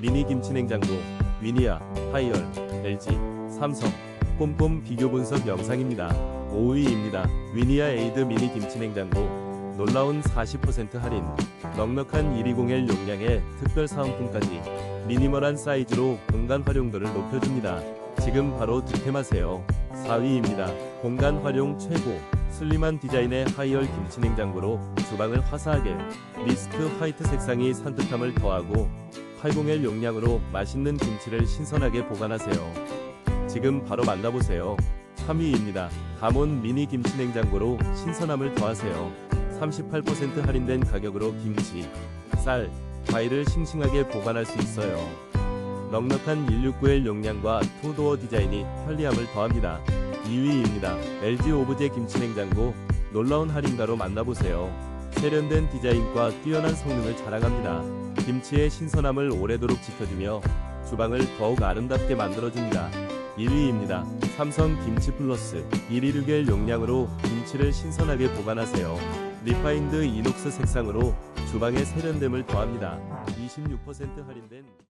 미니 김치 냉장고, 위니아, 하이얼, LG, 삼성, 꼼꼼 비교 분석 영상입니다. 5위입니다. 위니아 에이드 미니 김치 냉장고, 놀라운 40% 할인, 넉넉한 120L 용량의 특별 사은품까지 미니멀한 사이즈로 공간 활용도를 높여줍니다. 지금 바로 득템하세요. 4위입니다. 공간 활용 최고, 슬림한 디자인의 하이얼 김치 냉장고로 주방을 화사하게, 미스트 화이트 색상이 산뜻함을 더하고 80L 용량으로 맛있는 김치를 신선하게 보관하세요. 지금 바로 만나보세요. 3위입니다. 감온 미니 김치 냉장고로 신선함을 더하세요. 38% 할인된 가격으로 김치, 쌀, 과일을 싱싱하게 보관할 수 있어요. 넉넉한 169L 용량과 투도어 디자인이 편리함을 더합니다. 2위입니다. LG 오브제 김치 냉장고 놀라운 할인가로 만나보세요. 세련된 디자인과 뛰어난 성능을 자랑합니다. 김치의 신선함을 오래도록 지켜주며 주방을 더욱 아름답게 만들어줍니다. 1위입니다. 삼성 김치 플러스 116L 용량으로 김치를 신선하게 보관하세요. 리파인드 이녹스 색상으로 주방의 세련됨을 더합니다. 26% 할인된